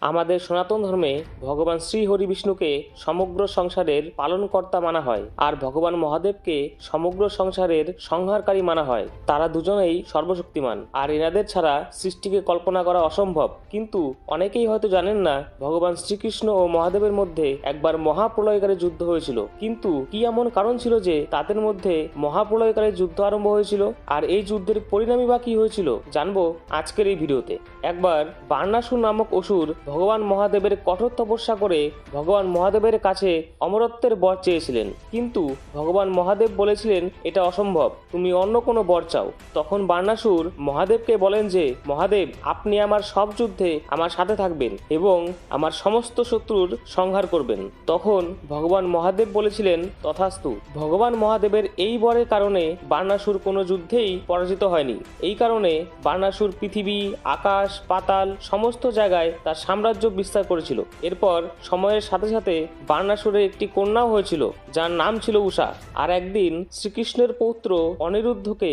আমাদের সনাতন ধর্মে ভগবান শ্রী হরি বিষ্ণুকে সমগ্র সংসারের পালনকর্তা মানা হয় আর ভগবান মহাদেবকে সমগ্র সংসারের সংহারকারী মানা হয়। তারা দুজনেই সর্বশক্তিমান। আর এনাদের ছাড়া সৃষ্টিকে কল্পনা করা অসম্ভব। কিন্তু অনেকেই হয়তো জানেন না, ভগবান শ্রীকৃষ্ণ ও মহাদেবের মধ্যে একবার মহাপ্রলয়কারী যুদ্ধ হয়েছিল। কিন্তু কি এমন কারণ ছিল যে তাদের মধ্যে মহাপ্রলয়কারী যুদ্ধ আরম্ভ হয়েছিল? আর এই যুদ্ধের পরিণামই বা কি হয়েছিল? জানব আজকের এই ভিডিওতে। একবার বার্নাসুর নামক অসুর ভগবান মহাদেবের কঠোর তপস্যা করে ভগবান মহাদেবের কাছে অমরত্বের বর চেয়েছিলেন। কিন্তু ভগবান মহাদেব বলেছিলেন, এটা অসম্ভব। তুমি অন্য কোনো বর চাও। তখন বার্নাসুর মহাদেবকে বলেন যে, মহাদেব, আপনি আমার সব যুদ্ধে আমার সাথে থাকবেন এবং আমার সমস্ত শত্রুর সংহার করবেন। তখন ভগবান মহাদেব বলেছিলেন, তথাস্তু, ভগবান মহাদেবের এই বরের কারণে বার্নাসুর কোনো যুদ্ধেই পরাজিত হয়নি। এই কারণে বার্নাসুর পৃথিবী, আকাশ, পাতাল, সমস্ত জায়গায় তার সাম্রাজ্য বিস্তার করেছিল। এরপর সময়ের সাথে সাথে বার্নাসুরের একটি কন্যাও হয়েছিল, যার নাম ছিল উষা আর একদিন শ্রীকৃষ্ণের পৌত্র অনিরুদ্ধকে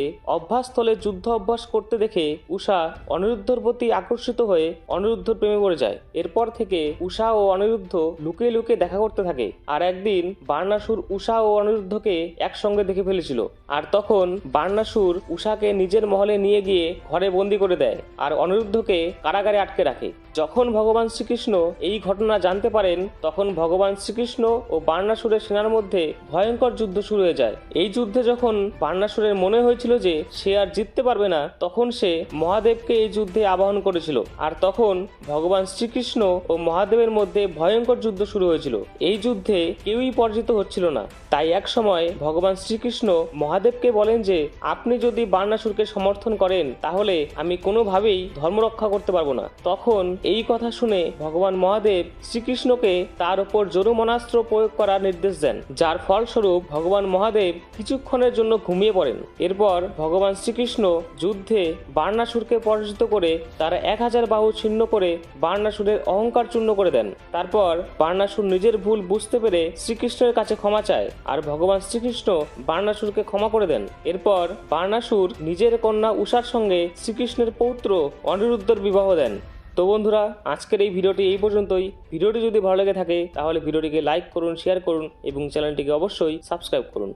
অভ্যাসস্থলে যুদ্ধ অভ্যাস করতে দেখে উষা অনিরুদ্ধর প্রতি আকর্ষিত হয়ে অনিরুদ্ধর প্রেমে পড়ে যায়। এরপর থেকে উষা ও অনিরুদ্ধ লুকিয়ে লুকিয়ে দেখা করতে থাকে। আর একদিন বার্নাসুর উষা ও অনিরুদ্ধকে একসঙ্গে দেখে ফেলেছিল। আর তখন বার্নাসুর উষাকে নিজের মহলে নিয়ে গিয়ে ঘরে বন্দি করে দেয় আর অনিরুদ্ধকে কারাগারে আটকে রাখে। যখন ভগবান শ্রীকৃষ্ণ এই ঘটনা জানতে পারেন, তখন ভগবান শ্রীকৃষ্ণ ও বার্নাসুরের সেনার মধ্যে ভয়ঙ্কর যুদ্ধ শুরু হয়ে যায়। এই যুদ্ধে যখন বার্নাসুরের মনে হয়েছিল যে সে আর জিততে পারবে না, তখন সে মহাদেবকে এই যুদ্ধে আবাহন করেছিল। আর তখন ভগবান শ্রীকৃষ্ণ ও মহাদেবের মধ্যে ভয়ঙ্কর যুদ্ধ শুরু হয়েছিল। এই যুদ্ধে কেউই পরাজিত হচ্ছিল না। তাই এক সময় ভগবান শ্রীকৃষ্ণ মহাদেবকে বলেন যে, আপনি যদি বার্নাসুরকে সমর্থন করেন, তাহলে আমি কোনোভাবেই ধর্ম রক্ষা করতে পারব না। তখন এই কথা শুনে ভগবান মহাদেব শ্রীকৃষ্ণকে তার উপর জরুমনাস্ত্র প্রয়োগ করার নির্দেশ দেন। যার ফলস্বরূপ ভগবান মহাদেব কিছুক্ষণের জন্য ঘুমিয়ে পড়েন। এরপর ভগবান শ্রীকৃষ্ণ যুদ্ধে বার্নাসুরকে পরাজিত করে তার এক হাজার বাহু ছিন্ন করে বার্নাসুরের অহংকার চূর্ণ করে দেন। তারপর বার্নাসুর নিজের ভুল বুঝতে পেরে শ্রীকৃষ্ণের কাছে ক্ষমা চায় আর ভগবান শ্রীকৃষ্ণ বার্নাসুরকে ক্ষমা করে দেন। এরপর বার্নাসুর নিজের কন্যা উষার সঙ্গে শ্রীকৃষ্ণের পৌত্র অনিরুদ্ধর বিবাহ দেন। তো বন্ধুরা, আজকের এই ভিডিওটি এই পর্যন্তই। ভিডিওটি যদি ভালো লেগে থাকে, তাহলে ভিডিওটিকে লাইক করুন শেয়ার করুন এবং চ্যানেলটিকে অবশ্যই সাবস্ক্রাইব করুন।